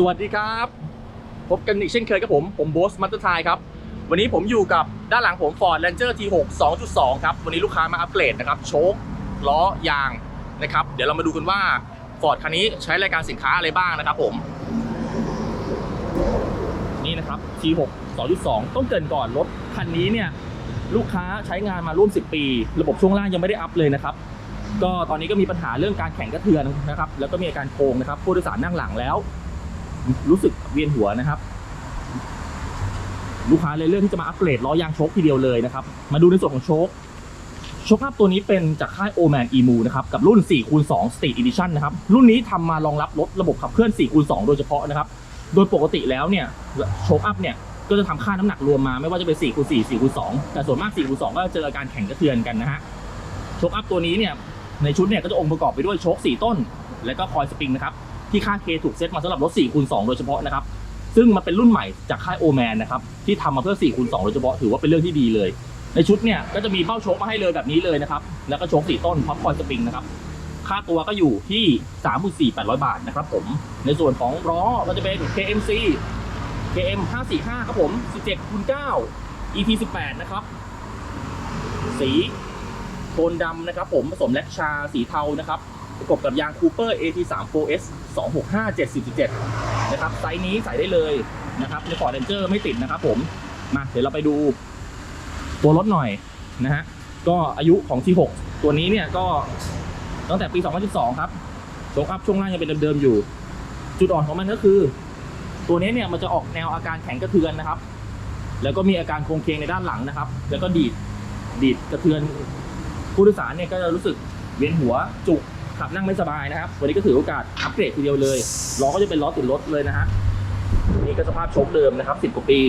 สวัสดีครับ พบกันอีกเช่นเคยกับผม ผมโบสมัตเตอร์ไทครับ วันนี้ผมอยู่กับด้านหลังผม Ford Ranger T6 2.2 ครับ วันนี้ลูกค้ามาอัปเกรดนะครับ โชคล้อยางนะครับ เดี๋ยวเรามาดูกันว่า Ford คันนี้ใช้รายการสินค้าอะไรบ้างนะครับผม นี่นะครับ T6 2.2 ต้องเกินก่อนรถคันนี้เนี่ยลูกค้าใช้งานมาร่วม 10 ปี ระบบช่วงล่างยังไม่ได้อัพเลยนะครับก็ตอนนี้ก็มีปัญหาเรื่องการแข่งกระเทือนนะครับ แล้วก็มีอาการโค้งนะครับผู้โดยสารนั่งหลังแล้ว รู้สึกเวียนหัวนะครับ ลูกค้าเลยเลือกที่จะมาอัปเกรดล้อยางโชคทีเดียวเลยนะครับ มาดูในส่วนของโชคโชคอัพตัวนี้เป็นจากค่าย o m a n e m u นะครับ กับรุ่น4คูณ2 Street Edition นะครับ รุ่นนี้ทำมารองรับรถระบบขับเคลื่อน4คูณ2โดยเฉพาะนะครับ โดยปกติแล้วเนี่ยโชคอัพเนี่ยก็จะทำค่าน้ำหนักรวมมาไม่ว่าจะเป็น4คูณ4 4คูณ2แต่ส่วนมาก4คูณ2ก็จะเจออาการแข่งกระเทือนกันนะฮะโชคอัพตัวนี้เนี่ยในชุดเนี่ยก็จะองค์ประกอบไปด้วยโชค4ต้น และก็คอยสปริงนะครับ ที่ค่า K ถูกเซตมาสำหรับรถ4คูณ2โดยเฉพาะนะครับ ซึ่งมันเป็นรุ่นใหม่จากค่ายโอแมนนะครับที่ทำมาเพื่อ4คูณ2โดยเฉพาะถือว่าเป็นเรื่องที่ดีเลย ในชุดเนี่ยก็จะมีเบ้าโชคมาให้เลยแบบนี้เลยนะครับ แล้วก็โชค4ต้นพร้อมคอยสปริงนะครับค่าตัวก็อยู่ที่ 34,800 บาทนะครับผม ในส่วนของล้อก็จะเป็น KMC KM 545ครับผม 17คูณ9 ET 18นะครับ สีโทนดำนะครับผมผสมแลคชาสีเทานะครับ ประกบกับยาง Cooper AT3 4S 265 7017นะครับไซส์นี้ใส่ได้เลยนะครับใน Ford Ranger ไม่ติดนะครับผมมาเดี๋ยวเราไปดูตัวรถหน่อยนะฮะก็อายุของ T6 ตัวนี้เนี่ยก็ตั้งแต่ปี 2012 ครับโชคอัพช่วงล่างยังเป็นเดิมๆอยู่ จุดอ่อนของมันก็คือ ตัวนี้เนี่ยมันจะออกแนวอาการแข็งกระเทือนนะครับ แล้วก็มีอาการโครงเคงในด้านหลังนะครับ แล้วก็ดีดดีดกระเทือนผู้โดยสารเนี่ยก็จะรู้สึกเวียนหัวจุก ขับนั่งไม่สบายนะครับ วันนี้ก็ถือโอกาสอัปเกรดทีเดียวเลยล้อก็จะเป็นล้อติดรถเลยนะฮะนี่ก็สภาพโชคเดิมนะครับ10กว่าปี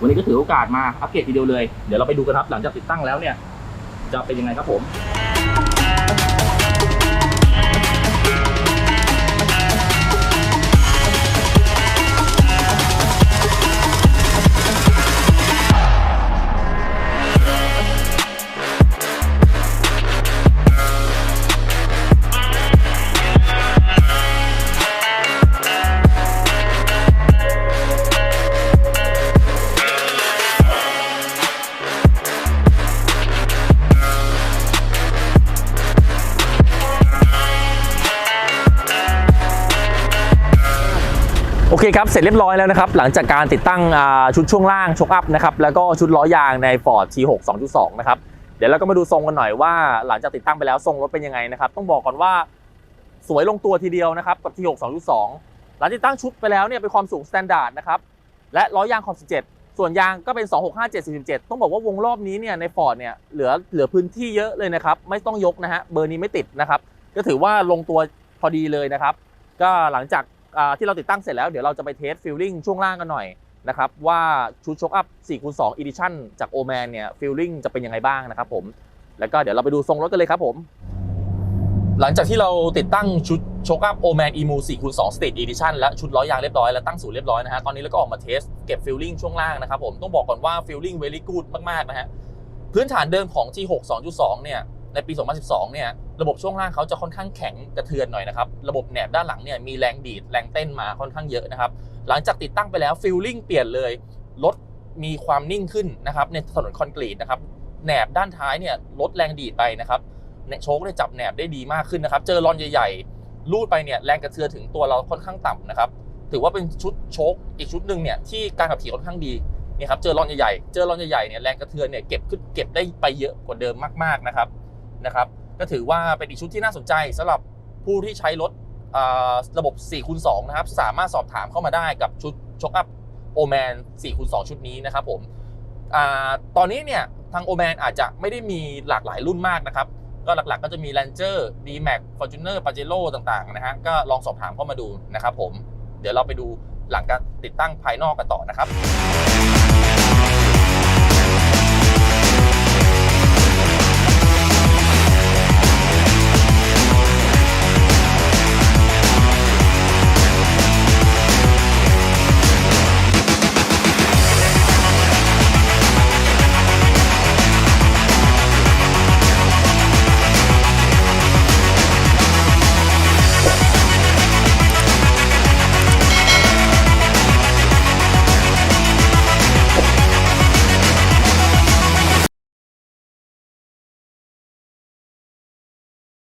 วันนี้ก็ถือโอกาสมาอัปเกรดทีเดียวเลย เดี๋ยวเราไปดูกันครับหลังจากติดตั้งแล้วเนี่ย จะเป็นยังไงครับผม โอเคครับ เสร็จเรียบร้อยแล้วนะครับ หลังจากการติดตั้งชุดช่วงล่างชกอัพนะครับ แล้วก็ชุดล้อยางใน Ford T6 2.2 นะครับ เดี๋ยวเราก็มาดูทรงกันหน่อยว่าหลังจากติดตั้งไปแล้วทรงรถเป็นยังไงนะครับ ต้องบอกก่อนว่าสวยลงตัวทีเดียวนะครับกับ T6 2.2 หลังติดตั้งชุดไปแล้วเนี่ยเป็นความสูงสแตนดาร์ดนะครับ และล้อยางขอบ17 ส่วนยางก็เป็น 265 747 ต้องบอกว่าวงรอบนี้เนี่ยใน Ford เนี่ยเหลือเหลือพื้นที่เยอะเลยนะครับ ไม่ต้องยกนะฮะ เบอร์นี้ไม่ติดนะครับ ก็ถือว่าลงตัวพอดีเลยนะครับ ก็หลังจาก ที่เราติดตั้งเสร็จแล้วเดี๋ยวเราจะไปเทสฟิลลิ่งช่วงล่างกันหน่อยนะครับว่าชุดช็อคอัพ4คูณ2 Edition จาก o m a n เนี่ยฟิลลิ่งจะเป็นยังไงบ้างนะครับผมแล้วก็เดี๋ยวเราไปดูทรงรถกันเลยครับผม หลังจากที่เราติดตั้งชุดช็อคอัพ o m a n Emu 4คูณ2 State Edition และชุดล้อยางเรียบร้อยและตั้งศูนย์เรียบร้อยนะฮะตอนนี้เราก็ออกมาเทสเก็บฟิลลิ่งช่วงล่างนะครับผมต้องบอกก่อนว่าฟิลลิ่ง very good มากๆนะฮะพื้นฐานเดิมของ G6 2.2 เนี่ย ในปี 2012 เนี่ยระบบช่วงล่างเขาจะค่อนข้างแข็งกระเทือนหน่อยนะครับ ระบบแหนบด้านหลังเนี่ยมีแรงดีดแรงเต้นมาค่อนข้างเยอะนะครับ หลังจากติดตั้งไปแล้วฟิลลิ่งเปลี่ยนเลยรถมีความนิ่งขึ้นนะครับในถนนคอนกรีตนะครับแหนบด้านท้ายเนี่ยลดแรงดีดไปนะครับโชคได้จับแหนบได้ดีมากขึ้นนะครับ เจอรอนใหญ่ๆลูดไปเนี่ยแรงกระเทือนถึงตัวเราค่อนข้างต่ำนะครับ ถือว่าเป็นชุดโชคอีกชุดหนึ่งเนี่ยที่การขับขี่ค่อนข้างดีนี่ครับเจอรอนใหญ่ๆเจอรอนใหญ่ๆเนี่ยแรงกระเทือนเนี่ยเก็บขึ้นเก็บได้ไปเยอะกว่าเดิมมากๆนะครับ นะครับก็ถือว่าเป็นอีกชุดที่น่าสนใจสำหรับผู้ที่ใช้รถระบบ4คูณ2นะครับสามารถสอบถามเข้ามาได้กับชุดช็อคอัพโอแมน4คูณ2ชุดนี้นะครับผมอตอนนี้เนี่ยทางโอแมนอาจจะไม่ได้มีหลากหลายรุ่นมากนะครับก็หลักๆก็จะมี Ranger D-Max Fortuner Pajero ต่างๆนะฮะก็ลองสอบถามเข้ามาดูนะครับผมเดี๋ยวเราไปดูหลังการติดตั้งภายนอกกันต่อนะครับ